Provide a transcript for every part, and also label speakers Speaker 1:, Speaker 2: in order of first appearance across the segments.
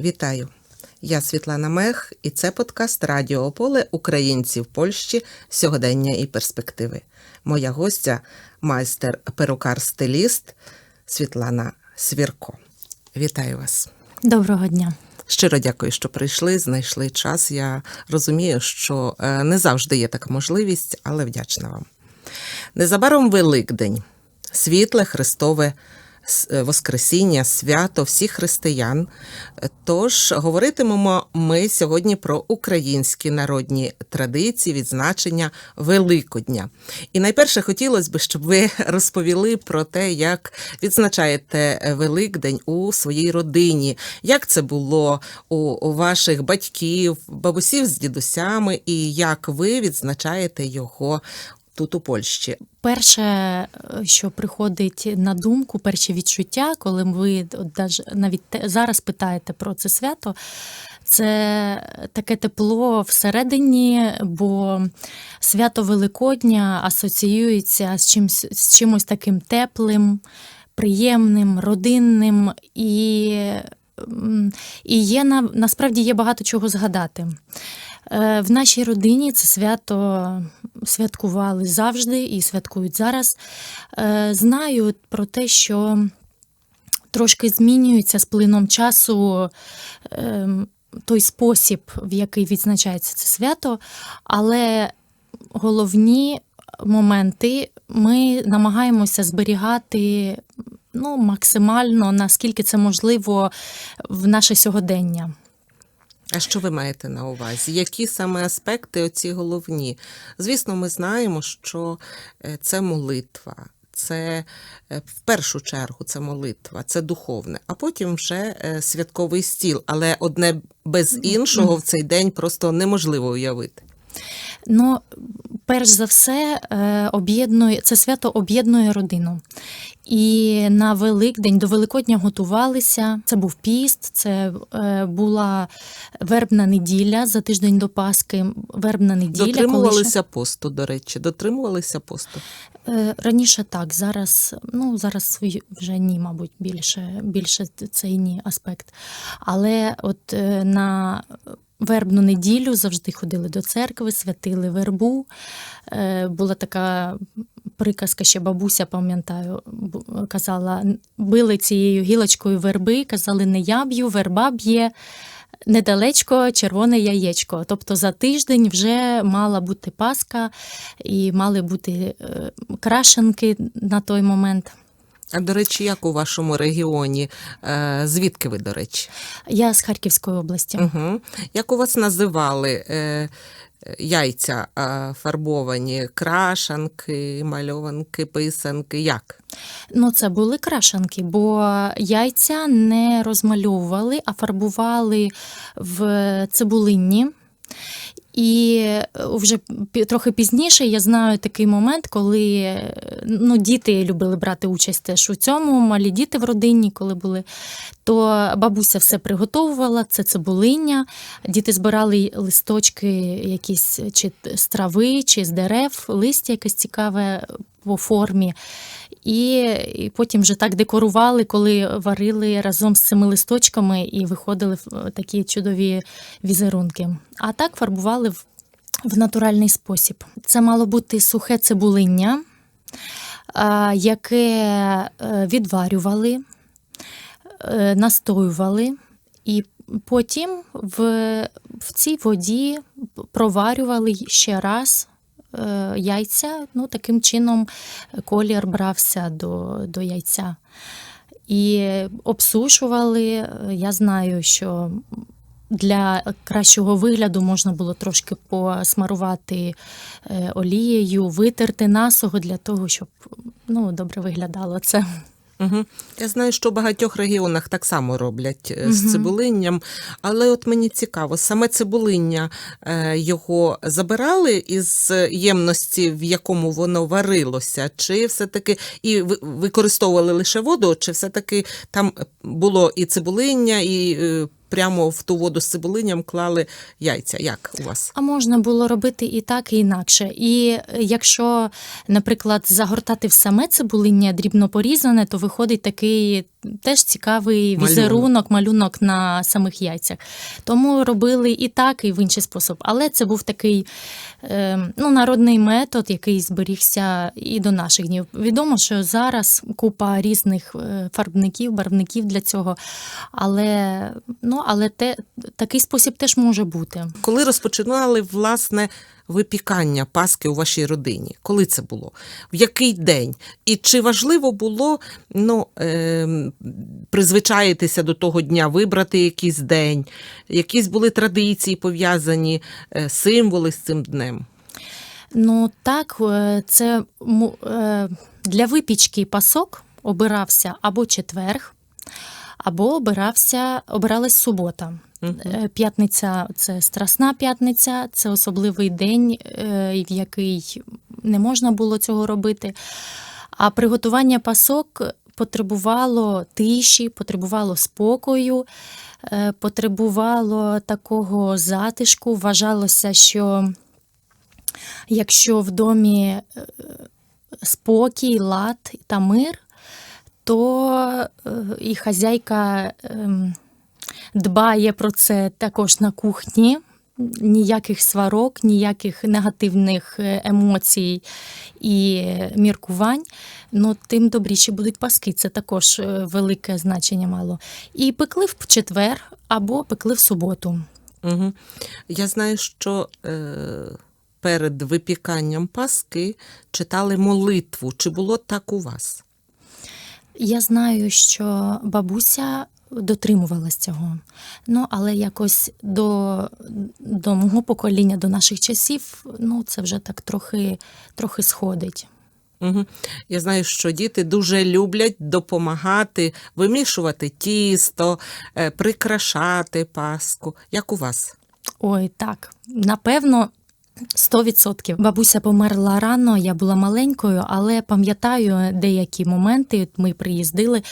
Speaker 1: Вітаю! Я Світлана Мех, і це подкаст Радіо Ополе Українці в Польщі сьогодення і перспективи. Моя гостя майстер перукар-стиліст Світлана Свірко. Вітаю вас!
Speaker 2: Доброго дня.
Speaker 1: Щиро дякую, що прийшли, знайшли час. Я розумію, що е, не завжди є така можливість, але вдячна вам. Незабаром Великдень, світле Христове Воскресіння, свято всіх християн. Тож говоритимемо ми сьогодні про українські народні традиції відзначення Великодня. І найперше хотілося б, щоб ви розповіли про те, як відзначаєте Великдень у своїй родині, як це було у, у ваших батьків, бабусів з дідусями, і як ви відзначаєте його тут у Польщі.
Speaker 2: Перше, е, що приходить на думку, перші відчуття, коли ви навіть зараз питаєте про це свято, це таке тепло всередині, бо свято Великодня асоціюється з чимось, з чимось таким теплим, приємним, родинним і, і є на, насправді є багато чого згадати. Е, В нашій родині це свято святкували завжди і святкують зараз. Е, Знаю про те, що трошки змінюється з плином часу ем, той спосіб, в який відзначається це свято, але головні моменти ми намагаємося зберігати ну, максимально, наскільки це можливо, в наше сьогодення.
Speaker 1: А що ви маєте на увазі? Які саме аспекти оці головні? Звісно, ми знаємо, що е, це молитва. Це е, в першу чергу це молитва, це духовне, а потім вже е, святковий стіл. Але одне без іншого в цей день просто неможливо уявити.
Speaker 2: Ну, перш за все, е, об'єднує це свято об'єднує родину. І на Великдень до Великодня готувалися. Це був піст, це е, була вербна неділя за тиждень до Пасхи. Вербна неділя. коли ще-
Speaker 1: Дотримувалися посту, до речі, дотримувалися посту.
Speaker 2: Е, Раніше так, зараз, ну зараз вже ні, мабуть, більше, більше цей ні аспект. Але от на вербну неділю завжди ходили до церкви, святили вербу. Е, Була така приказка, ще бабуся, пам'ятаю, казала, били цією гілочкою верби, казали, не я б'ю, верба б'є. Недалечко червоне яєчко. Тобто за тиждень вже мала бути Пасха і мали бути е, крашенки на той момент.
Speaker 1: А до речі, як у вашому регіоні? Е, Звідки ви, до речі?
Speaker 2: Я з Харківської області.
Speaker 1: Угу. Як у вас називали е, яйця е, фарбовані? Крашанки, мальованки, писанки? Як?
Speaker 2: Ну, це були крашенки, бо яйця не розмальовували, а фарбували в цибулинні. І вже трохи пізніше я знаю такий момент, коли е, ну, діти любили брати участь теж у цьому, малі діти в родині, коли були, то бабуся все приготовувала, це цибулиння. Діти збирали листочки якісь чи з трави, чи з дерев, листя якесь цікаве по формі. І, і потім вже так декорували, коли варили разом з цими листочками і виходили в такі чудові візерунки. А так фарбували в, в натуральний спосіб. Це мало бути сухе цибулиння, яке е, відварювали, е, настоювали, і потім в, в цій воді проварювали ще раз е, яйця. Ну, таким чином колір брався до, до яйця. І обсушували. Я знаю, що для кращого вигляду можна було трошки посмарувати е, олією, витерти насого для того, щоб ну, добре виглядало це.
Speaker 1: Угу. Я знаю, що в багатьох регіонах так само роблять угу. з цибулинням, але от мені цікаво, саме цибулиння е, його забирали із ємності, в якому воно варилося, чи все-таки і ви- використовували лише воду, чи все-таки там було і цибулиння, і е, прямо в ту воду з цибулинням клали яйця? Як у вас?
Speaker 2: А можна було робити і так, і інакше. І е, якщо, наприклад, загортати в саме цибулиння дрібно порізане, то виходить такий теж цікавий
Speaker 1: Малюнок.
Speaker 2: візерунок, малюнок на самих яйцях. Тому робили і так, і в інший спосіб. Але це був такий е, ну, народний метод, який зберігся і до наших днів. Відомо, що зараз купа різних е, фарбників, барвників для цього. Але, ну, але те, такий спосіб теж може бути.
Speaker 1: Коли розпочинали власне випікання паски у вашій родині? Коли це було? В який день? І чи важливо було ну, е, призвичаїтися до того дня, вибрати якийсь день? Якісь були традиції пов'язані, е, символи з цим днем?
Speaker 2: Ну так, е, це е, для випічки пасок обирався або четверг, або обирався, обиралась субота. Е, П'ятниця це страсна п'ятниця, це особливий день, е, в який не можна було цього робити. А приготування пасок потребувало тиші, потребувало спокою, е, потребувало такого затишку. Вважалося, що якщо в домі спокій, лад та мир, то е, і хазяйка ем, дбає про це також на кухні. Ніяких сварок, ніяких негативних е, емоцій і міркувань, ну тим добріші будуть паски. Це також е, велике значення мало. І пекли в четвер або пекли в суботу.
Speaker 1: Угу. Я знаю, що е, перед випіканням паски читали молитву. Чи було так у вас?
Speaker 2: Я знаю, що бабуся дотримувалась цього. Ну, але якось до, до мого покоління, до наших часів, ну, це вже так трохи, трохи сходить.
Speaker 1: Угу. Я знаю, що діти дуже люблять допомагати вимішувати тісто, е, прикрашати паску. Як у вас?
Speaker 2: Ой, так, напевно. 100%. Бабуся померла рано, я була маленькою, але пам'ятаю деякі моменти. Ми приїздили.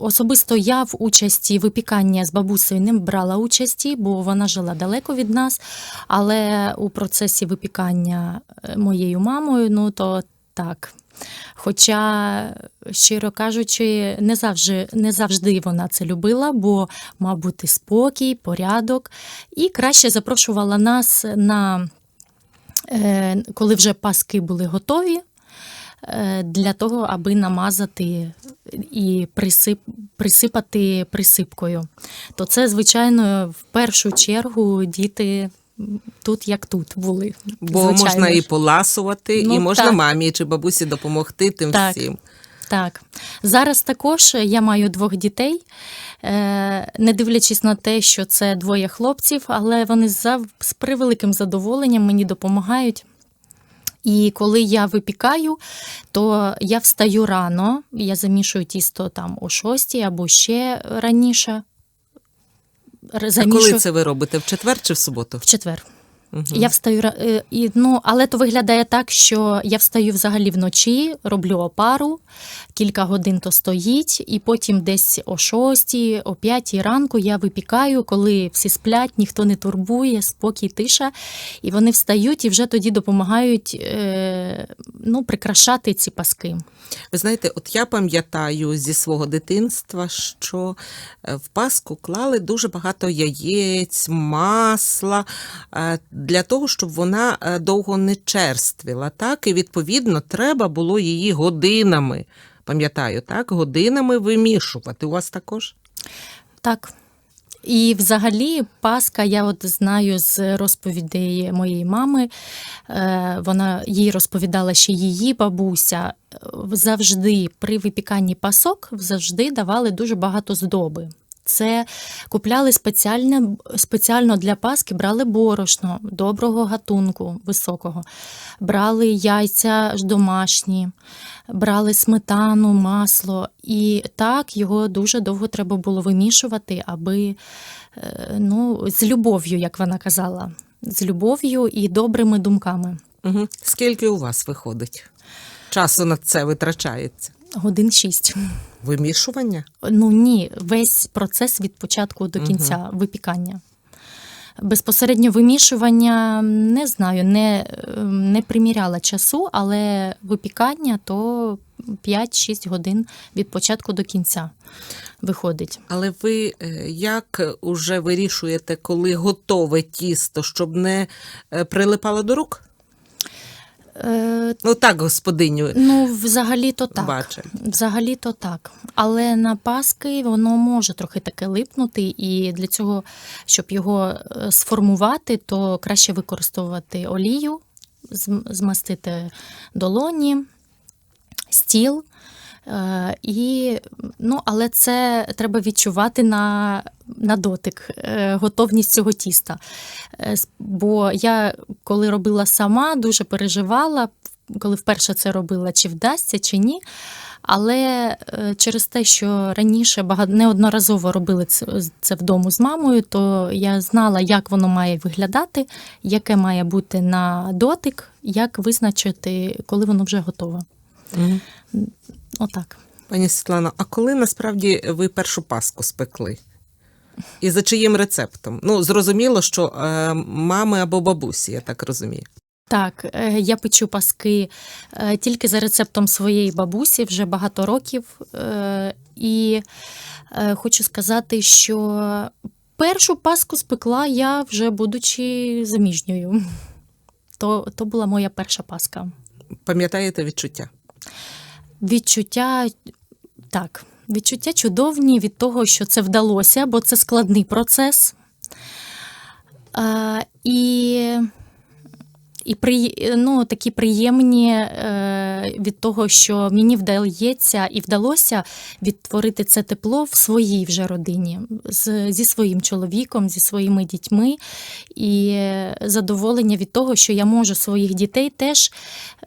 Speaker 2: Особисто я в участі випікання з бабусею не брала участі, бо вона жила далеко від нас. Але у процесі випікання е, моєю мамою, ну то так. Хоча, щиро кажучи, не завжди, не завжди вона це любила, бо мав бути спокій, порядок, і краще запрошувала нас на коли вже паски були готові, е, для того, аби намазати і присип, присипати присипкою. То це, звичайно, в першу чергу діти тут як тут були.
Speaker 1: Бо
Speaker 2: звичайно
Speaker 1: можна і поласувати,
Speaker 2: Ну,
Speaker 1: і можна
Speaker 2: так.
Speaker 1: мамі чи бабусі допомогти тим
Speaker 2: Так.
Speaker 1: всім.
Speaker 2: Так, зараз також я маю двох дітей, е, не дивлячись на те, що це двоє хлопців, але вони з превеликим задоволенням мені допомагають. І коли я випікаю, то я встаю рано, я замішую тісто там о 6 або ще раніше. Р-
Speaker 1: А коли це ви робите? В четвер чи в суботу?
Speaker 2: в четвер.
Speaker 1: Угу.
Speaker 2: Я встаю е, і ну, але то виглядає так, що я встаю взагалі вночі, роблю опару, кілька годин то стоїть, і потім десь о 6, о 5 ранку я випікаю, коли всі сплять, ніхто не турбує, спокій, тиша. І вони встають і вже тоді допомагають е, ну, прикрашати ці паски.
Speaker 1: Ви знаєте, от я пам'ятаю зі свого дитинства, що е, в паску клали дуже багато яєць, масла для того, щоб вона е, довго не черствіла. Так? І відповідно треба було її годинами. Пам'ятаю, так, годинами вимішувати. У вас також?
Speaker 2: Так. І взагалі Пасха, я от знаю з розповідей моєї мами, е, вона їй розповідала, що її бабуся е, завжди при випіканні пасок завжди давали дуже багато здоби. Це купляли спеціально, спеціально для Паски, брали борошно доброго гатунку високого, брали яйця ж домашні, брали сметану, масло. І так його дуже довго треба було вимішувати, аби е, ну, з любов'ю, як вона казала, з любов'ю і добрими думками.
Speaker 1: Угу. Скільки у вас виходить? Часу на це витрачається?
Speaker 2: Годин шість.
Speaker 1: Вимішування?
Speaker 2: Ну ні, весь процес від початку до кінця випікання. Безпосередньо вимішування не знаю, не, е, не приміряла часу, але випікання то 5-6 годин від початку до кінця виходить.
Speaker 1: Але ви е, як уже вирішуєте, коли готове тісто, щоб не е, прилипало до рук?
Speaker 2: Е,
Speaker 1: Ну так, господиню,
Speaker 2: ну, взагалі-то так.
Speaker 1: бачить.
Speaker 2: Взагалі-то так. Але на паски воно може трохи таке липнути, і для цього, щоб його е, сформувати, то краще використовувати олію, змастити долоні, стіл. Е, І, ну, але це треба відчувати на, на дотик, е, готовність цього тіста. Е, Бо я, коли робила сама, дуже переживала, коли вперше це робила, чи вдасться, чи ні. Але через те, що раніше багато неодноразово робили це, вдома з мамою, то я знала, як воно має виглядати, яке має бути на дотик, як визначити, коли воно вже готове.
Speaker 1: Мгм.
Speaker 2: Отак.
Speaker 1: Пані Світлано, а коли насправді ви першу паску спекли? І за чиїм рецептом? Ну, зрозуміло, що е, мами або бабусі, я так розумію.
Speaker 2: Так, е, я печу паски е, тільки за рецептом своєї бабусі вже багато років. Е, І хочу сказати, що першу паску спекла я вже будучи заміжньою. То, то була моя перша паска.
Speaker 1: Пам'ятаєте відчуття?
Speaker 2: Відчуття так, відчуття чудовні від того, що це вдалося, бо це складний процес. А, і, і при, ну, такі приємні е, від того, що мені вдається і вдалося відтворити це тепло в своїй вже родині, з, зі своїм чоловіком, зі своїми дітьми, і задоволення від того, що я можу своїх дітей теж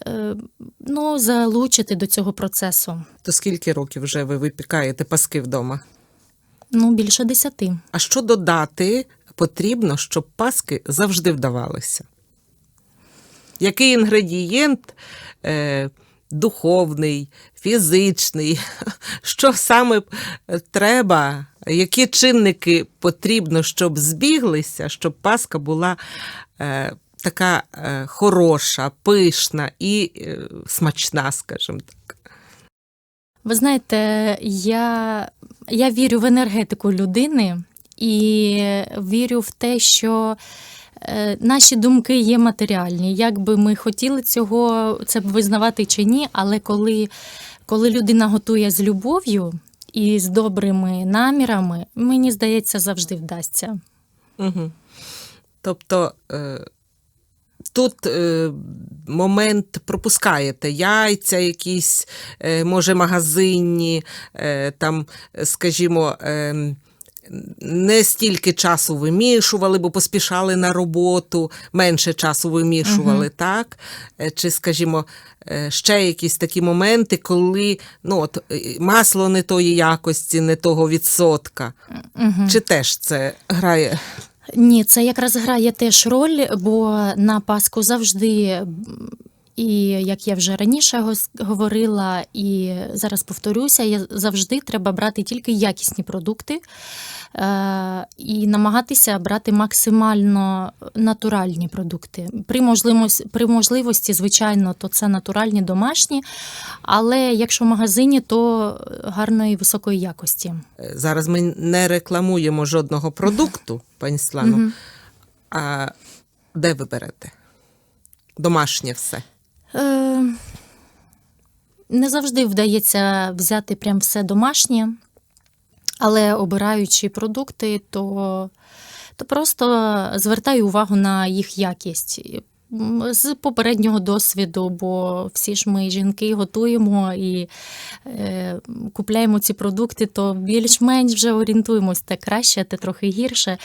Speaker 2: е, ну, залучити до цього процесу.
Speaker 1: То скільки років вже ви випікаєте паски вдома?
Speaker 2: Ну, більше десяти.
Speaker 1: А що додати потрібно, щоб паски завжди вдавалися? Який інгредієнт е, духовний, фізичний? Що саме е, треба? Які чинники потрібно, щоб збіглися, щоб паска була е, така е, хороша, пишна і е, смачна, скажімо так?
Speaker 2: Ви знаєте, я, я вірю в енергетику людини і вірю в те, що наші думки є матеріальні. Як би ми хотіли цього це визнавати чи ні, але коли, коли людина готує з любов'ю і з добрими намірами, мені здається, завжди вдасться.
Speaker 1: Угу. Тобто е, тут е, момент пропускаєте яйця, якісь, е, може, магазинні, е, там, скажімо, е, не стільки часу вимішували, бо поспішали на роботу, менше часу вимішували, так? Е, Чи, скажімо, е, ще якісь такі моменти, коли ну, от, е, масло не тої якості, не того відсотка.
Speaker 2: Угу.
Speaker 1: Чи теж це грає?
Speaker 2: Ні, це якраз грає теж роль, бо на Пасху завжди, і як я вже раніше говорила, і зараз повторюся, я завжди треба брати тільки якісні продукти е, і намагатися брати максимально натуральні продукти. При можливості, при можливості, звичайно, то це натуральні домашні, але якщо в магазині, то гарної високої якості.
Speaker 1: Е, Зараз ми не рекламуємо жодного продукту, пані.
Speaker 2: Мгм.
Speaker 1: А де ви берете? Домашнє все.
Speaker 2: Е, не завжди вдається взяти прям все домашнє, але обираючи продукти, то, то просто звертаю увагу на їх якість. З попереднього досвіду, бо всі ж ми жінки готуємо і е, купляємо ці продукти, то більш-менш вже орієнтуємось те краще, те трохи гірше.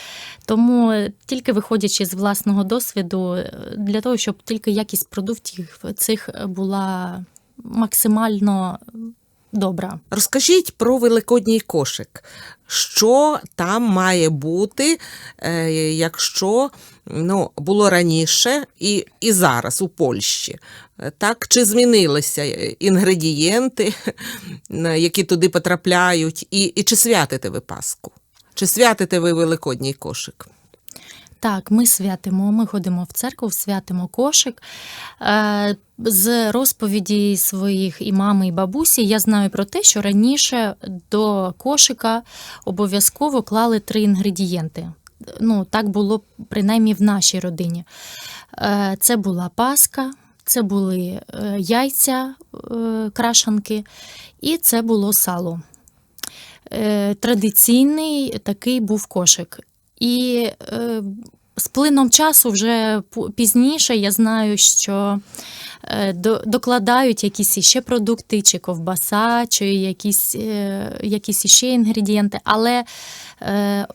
Speaker 2: Тому тільки виходячи з власного досвіду, е, для того, щоб тільки якість продуктів цих була максимально добра.
Speaker 1: Розкажіть про великодній кошик. Що там має бути, е, якщо ну, було раніше і, і зараз у Польщі? Так, чи змінилися е, інгредієнти, які туди потрапляють, і, і чи святите ви Пасху? Чи святите ви великодній кошик?
Speaker 2: Так, ми святимо, ми ходимо в церкву, святимо кошик. Е, З розповіді своїх і мами, і бабусі я знаю про те, що раніше до кошика обов'язково клали три інгредієнти. Ну, так було принаймні в нашій родині. Е, Це була паска, це були е, яйця крашанки, і це було сало. Традиційний такий був кошик. І е, з плином часу, вже пізніше, я знаю, що е, до- докладають якісь іще продукти, чи ковбаса, чи якісь, е, якісь іще інгредієнти, але е,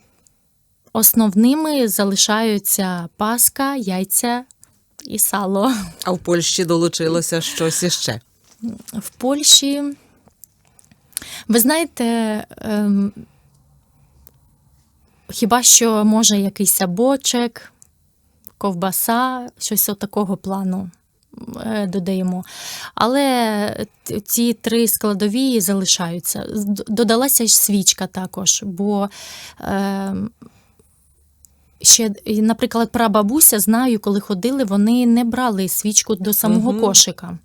Speaker 2: основними залишаються паска, яйця і сало.
Speaker 1: А в Польщі долучилося щось іще.
Speaker 2: В Польщі, ви знаєте, ем, хіба що може якийсь бочек, ковбаса, щось такого плану е, додаємо. Але ці три складові залишаються. Додалася й свічка також, бо. ем, Ще, наприклад, прабабуся, знаю, коли ходили, вони не брали свічку до самого
Speaker 1: Мгм.
Speaker 2: кошика,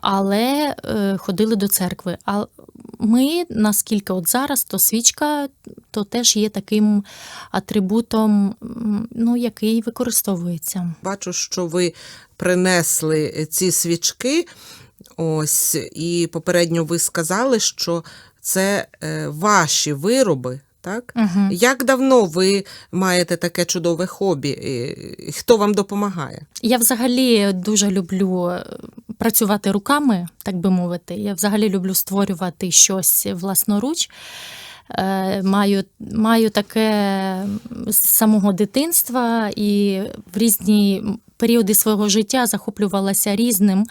Speaker 2: але е, ходили до церкви. А ми, наскільки от зараз, то свічка то теж є таким атрибутом, ну, який використовується.
Speaker 1: Бачу, що ви принесли ці свічки. Ось, і попередньо ви сказали, що це е, ваші вироби, так?
Speaker 2: Угу.
Speaker 1: Як давно ви маєте таке чудове хобі? І Хто вам допомагає?
Speaker 2: Я взагалі дуже люблю е, працювати руками, так би мовити. Я взагалі люблю створювати щось власноруч. Е, Маю, маю таке з самого дитинства і в різні періоди свого життя захоплювалася різним.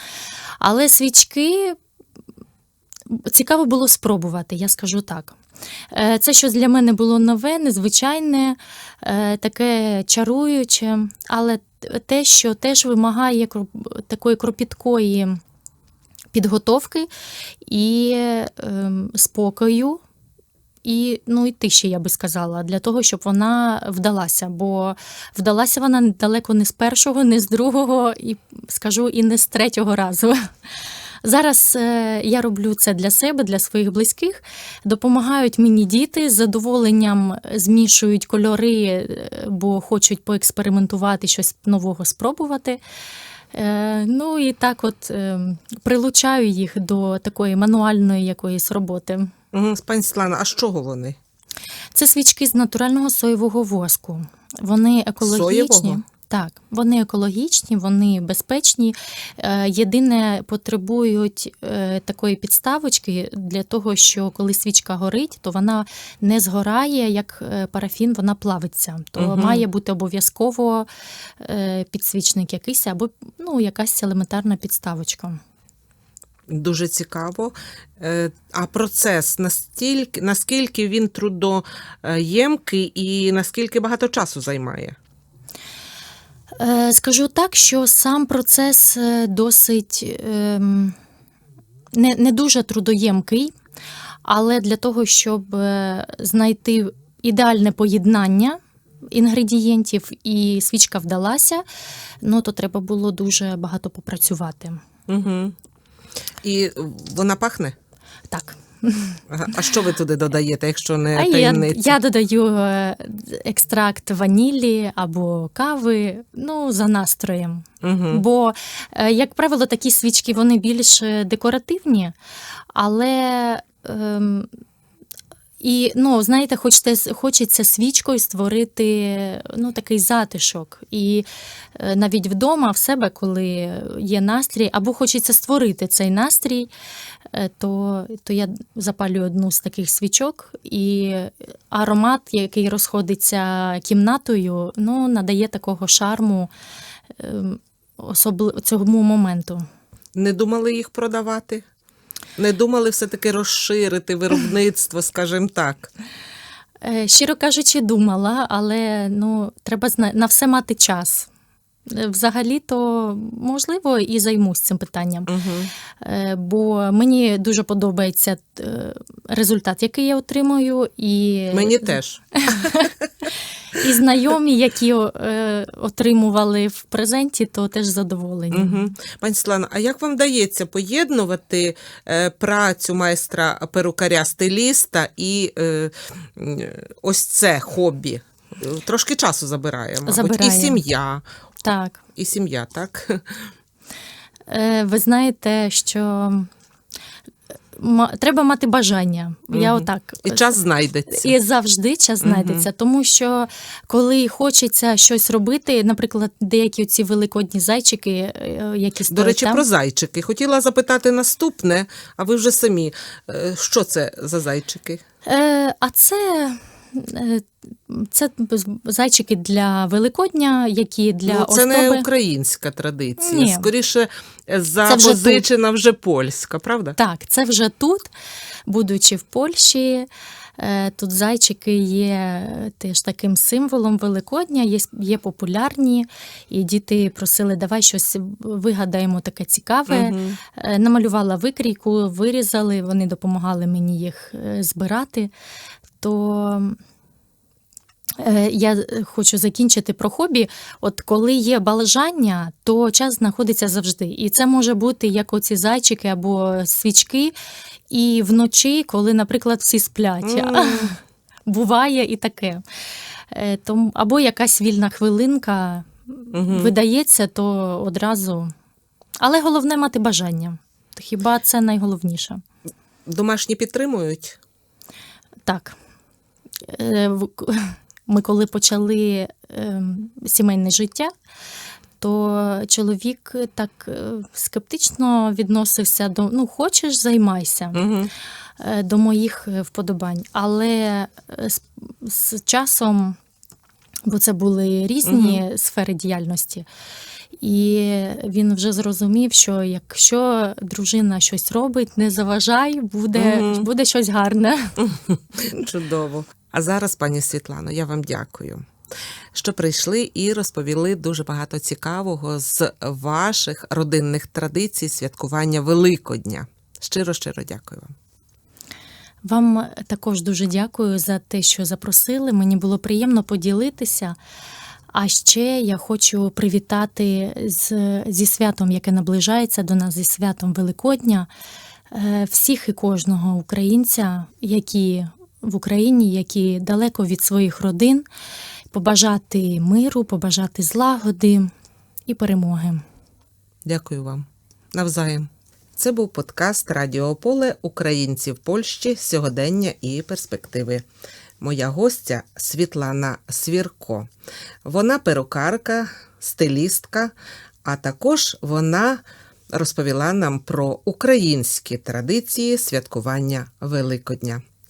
Speaker 2: Але свічки цікаво було спробувати, я скажу так. Е, Це щось для мене було нове, незвичайне, е, таке чаруюче, але те, що теж вимагає такої кропіткої підготовки і ем, спокою. І, ну, і тиші, я би сказала, для того, щоб вона вдалася. Бо вдалася вона далеко не з першого, не з другого, і скажу, і не з третього разу. Зараз е, я роблю це для себе, для своїх близьких. Допомагають мені діти з задоволенням змішують кольори, е, бо хочуть поекспериментувати, щось нового спробувати. Е, Ну і так, от е, прилучаю їх до такої мануальної якоїсь роботи.
Speaker 1: Пані Світлана, а з чого вони?
Speaker 2: Це свічки з натурального соєвого воску. Вони екологічні.
Speaker 1: Соєвого?
Speaker 2: Так, вони екологічні, вони безпечні. Е, Єдине, потребують е, такої підставочки для того, що коли свічка горить, то вона не згорає, як е, парафін, вона плавиться. То
Speaker 1: Мгм.
Speaker 2: має бути обов'язково підсвічник якийсь або ну, якась елементарна підставочка.
Speaker 1: Дуже цікаво. А процес настільки, наскільки він трудоємкий і наскільки багато часу займає?
Speaker 2: Е, Скажу так, що сам процес е, досить ем, не, не дуже трудоємкий, але для того, щоб е, знайти ідеальне поєднання інгредієнтів і свічка вдалася, ну то треба було дуже багато попрацювати.
Speaker 1: Угу. І вона пахне?
Speaker 2: Так.
Speaker 1: А що ви туди додаєте, якщо не
Speaker 2: А
Speaker 1: таємниця?
Speaker 2: я додаю е, екстракт ванілі або кави, ну, за настроєм.
Speaker 1: Угу.
Speaker 2: Бо, е, як правило, такі свічки вони більш е, декоративні, але. Ем, і, ну, знаєте, хочете, хочеться свічкою створити ну, такий затишок. І навіть вдома в себе, коли є настрій, або хочеться створити цей настрій, то, то я запалюю одну з таких свічок, і аромат, який розходиться кімнатою, ну, надає такого шарму ем, особли... цьому моменту.
Speaker 1: Не думали їх продавати? Не думали все-таки розширити виробництво, скажімо так.
Speaker 2: Е, Щиро кажучи, думала, але ну, треба зна- на все мати час. Е, Взагалі-то, можливо, і займусь цим питанням.
Speaker 1: Угу.
Speaker 2: Бо мені дуже подобається е, результат, який я отримую. І...
Speaker 1: Мені теж.
Speaker 2: І знайомі, які отримували в презенті, то теж задоволені.
Speaker 1: Угу. Пані Світлано, а як вам вдається поєднувати працю майстра перукаря стиліста і ось це хобі? Трошки часу забирає, мабуть.
Speaker 2: Забирає.
Speaker 1: І сім'я,
Speaker 2: Так.
Speaker 1: і сім'я, так?
Speaker 2: Е, ви знаєте, що треба мати бажання. Я отак.
Speaker 1: І час знайдеться.
Speaker 2: І завжди час знайдеться, тому що коли хочеться щось робити, наприклад, деякі ці великодні зайчики, е, які
Speaker 1: До речі,
Speaker 2: там,
Speaker 1: про зайчики. Хотіла запитати наступне, а ви вже самі. Е, Що це за зайчики?
Speaker 2: Е, а це. Е, Це зайчики для Великодня, які для
Speaker 1: ну, це
Speaker 2: оздоби.
Speaker 1: не українська традиція.
Speaker 2: Ні.
Speaker 1: Скоріше
Speaker 2: Це вже
Speaker 1: вже польська, правда?
Speaker 2: Так, це вже тут, будучи в Польщі. е, Тут зайчики є теж таким символом Великодня, є, є популярні, і діти просили, давай щось вигадаємо таке цікаве. Е, Намалювала викрійку, вирізали, вони допомагали мені їх е, збирати. То е, я хочу закінчити про хобі. От коли є бажання, то час знаходиться завжди. І це може бути як оці зайчики або свічки. І вночі, коли, наприклад, всі сплять.
Speaker 1: М.
Speaker 2: Буває і таке. Е, Тому, або якась вільна хвилинка
Speaker 1: Мгм.
Speaker 2: видається, то одразу. Але головне мати бажання. Хіба це найголовніше?
Speaker 1: Домашні підтримують?
Speaker 2: Так. Е, Ми коли почали е, сімейне життя, то чоловік так е, скептично відносився до ну, хочеш, займайся
Speaker 1: Угу.
Speaker 2: е, до моїх вподобань. Але з, з часом, бо це були різні сфери діяльності, і він вже зрозумів, що якщо дружина щось робить, не заважай, буде,
Speaker 1: Мгм.
Speaker 2: буде щось гарне.
Speaker 1: Чудово. А зараз, пані Світлано, я вам дякую, що прийшли і розповіли дуже багато цікавого з ваших родинних традицій святкування Великодня. Щиро, щиро дякую вам.
Speaker 2: Вам також дуже дякую за те, що запросили. Мені було приємно поділитися. А ще я хочу привітати з, зі святом, яке наближається до нас, зі святом Великодня, е, всіх і кожного українця, які в Україні, які далеко від своїх родин, побажати миру, побажати злагоди і перемоги.
Speaker 1: Дякую вам. Навзаєм. Це був подкаст Радіо Поле Українці в Польщі сьогодення і перспективи. Моя гостя Світлана Свірко. Вона перукарка, стилістка, а також вона розповіла нам про українські традиції святкування Великодня.